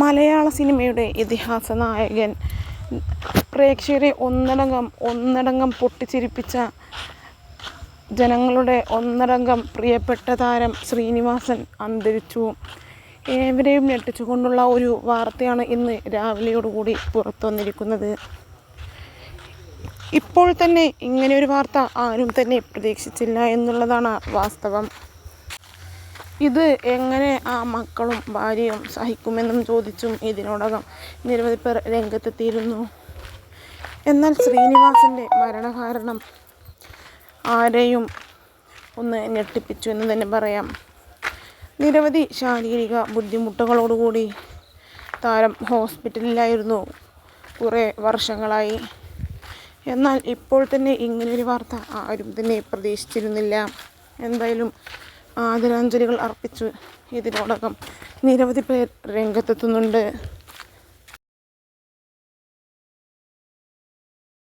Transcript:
മലയാള സിനിമയുടെ ഇതിഹാസ നായകൻ പ്രേക്ഷകരെ ഒന്നടങ്കം ഒന്നടങ്കം പൊട്ടിച്ചിരിപ്പിച്ച ജനങ്ങളുടെ ഒന്നടങ്കം പ്രിയപ്പെട്ട താരം ശ്രീനിവാസൻ അന്തരിച്ചു. ഏവരെയും ഞെട്ടിച്ചുകൊണ്ടുള്ള ഒരു വാർത്തയാണ് ഇന്ന് രാവിലെയോടുകൂടി പുറത്തു വന്നിരിക്കുന്നത് ഇപ്പോൾ തന്നെ ഇങ്ങനെ ഒരു വാർത്ത ആരും തന്നെ പ്രതീക്ഷിച്ചില്ല എന്നുള്ളതാണ് വാസ്തവം. ഇത് എങ്ങനെ ആ മക്കളും ഭാര്യയും സഹിക്കുമെന്നും ചോദിച്ചും ഇതിനോടകം നിരവധി പേർ രംഗത്തെത്തിയിരുന്നു. എന്നാൽ ശ്രീനിവാസിന്റെ മരണകാരണം ആരെയും ഒന്ന് ഞെട്ടിപ്പിച്ചു എന്ന് തന്നെ പറയാം. നിരവധി ശാരീരിക ബുദ്ധിമുട്ടുകളോടുകൂടി താരം ഹോസ്പിറ്റലിലായിരുന്നു കുറേ വർഷങ്ങളായി. എന്നാൽ ഇപ്പോൾ തന്നെ ഇങ്ങനൊരു വാർത്ത ആരും തന്നെ പ്രതീക്ഷിച്ചിരുന്നില്ല. എന്തായാലും ആദരാഞ്ജലികൾ അർപ്പിച്ചു ഇതിനോടകം നിരവധി പേർ രംഗത്തെത്തുന്നുണ്ട്.